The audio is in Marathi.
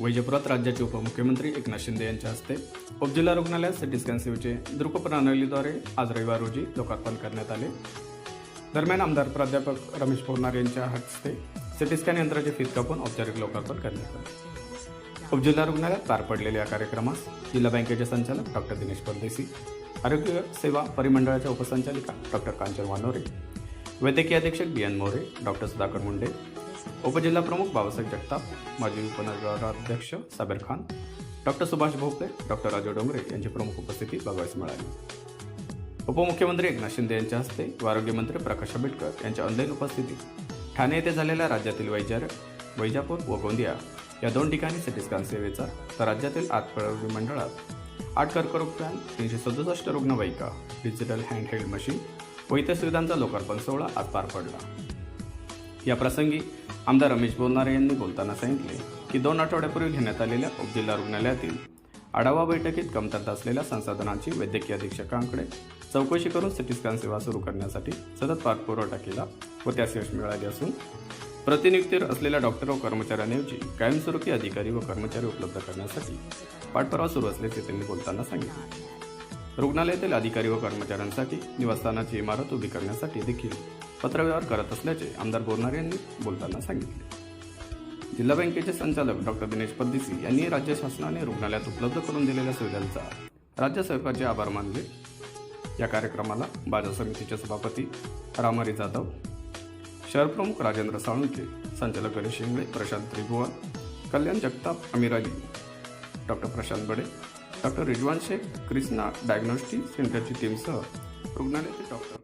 वैजपुरात राज्याचे उपमुख्यमंत्री एकनाथ शिंदे यांच्या हस्ते उपजिल्हा रुग्णालयात सिटी स्कॅन सेवेचे दृकप्रणालीद्वारे आज रविवार रोजी लोकार्पण करण्यात आले. दरम्यान आमदार प्राध्यापक रमेश पोरनार यांच्या हस्ते सिटी स्कॅन यंत्राचे फीत कापून औपचारिक लोकार्पण करण्यात आले. उपजिल्हा रुग्णालयात पार पडलेल्या या कार्यक्रमास जिल्हा बँकेचे संचालक डॉक्टर दिनेश परदेसी आरोग्य सेवा परिमंडळाच्या उपसंचालिका डॉक्टर कांचन वानोरे वैद्यकीय अधीक्षक B N More doctor Sudhakar Munde उपजिल्हा प्रमुख बाबासाहेब जगताप माजी उपनगराध्यक्ष साबेर खान डॉक्टर सुभाष भोपले डॉक्टर राजू डोंगरे यांची प्रमुख उपस्थिती बघावयास मिळाली. उपमुख्यमंत्री एकनाथ शिंदे यांच्या हस्ते व आरोग्यमंत्री प्रकाश आंबेडकर यांच्या ऑनलाईन उपस्थितीत ठाणे येथे झालेल्या राज्यातील वैजार वैजापूर व गोंदिया या दोन ठिकाणी सिटी स्कॅन सेवेचा तर राज्यातील आठ प्रयोगी मंडळात आठ कर्करोग पॅन तीनशे सदुसष्ट रुग्णवाहिका डिजिटल हँडहेल्ड मशीन व इतर सुविधांचा लोकार्पण सोहळा आज पार पडला. या प्रसंगी आमदार रमेश बोलणारे यांनी बोलताना सांगितले की दोन आठवड्यापूर्वी घेण्यात आलेल्या उपजिल्हा रुग्णालयातील आढावा बैठकीत कमतरता असलेल्या संसाधनांची वैद्यकीय अधीक्षकांकडे चौकशी करून सिटी स्कॅन सेवा सुरू करण्यासाठी सतत पाठपुरवठा केला व त्यास यश मिळाले असून प्रतिनियुक्तीवर असलेल्या डॉक्टर व कर्मचाऱ्यांऐवजी कायमस्वरूपी अधिकारी व कर्मचारी उपलब्ध करण्यासाठी पाठपुरावा सुरू असल्याचे त्यांनी बोलताना सांगितले. रुग्णालयातील अधिकारी व कर्मचाऱ्यांसाठी निवासस्थानाची इमारत उभी करण्यासाठी देखील पत्रव्यवहार करत असल्याचे आमदार बोरणार यांनी बोलताना सांगितले. जिल्हा बँकेचे संचालक डॉक्टर दिनेश परदेसी यांनी राज्य शासनाने रुग्णालयात उपलब्ध करून दिलेल्या सुविधांचा राज्य सरकारचे आभार मानले. या कार्यक्रमाला बाजार समितीचे सभापती रामारी जाधव शहरप्रमुख राजेंद्र साळुंके संचालक Ganesh Shingale Prashant Tribhuvan Kalyan Jagtap Amir doctor Prashant Bade doctor Rizwan Shaikh Krishna diagnostic सेंटरची टीमसह रुग्णालयाचे डॉक्टर.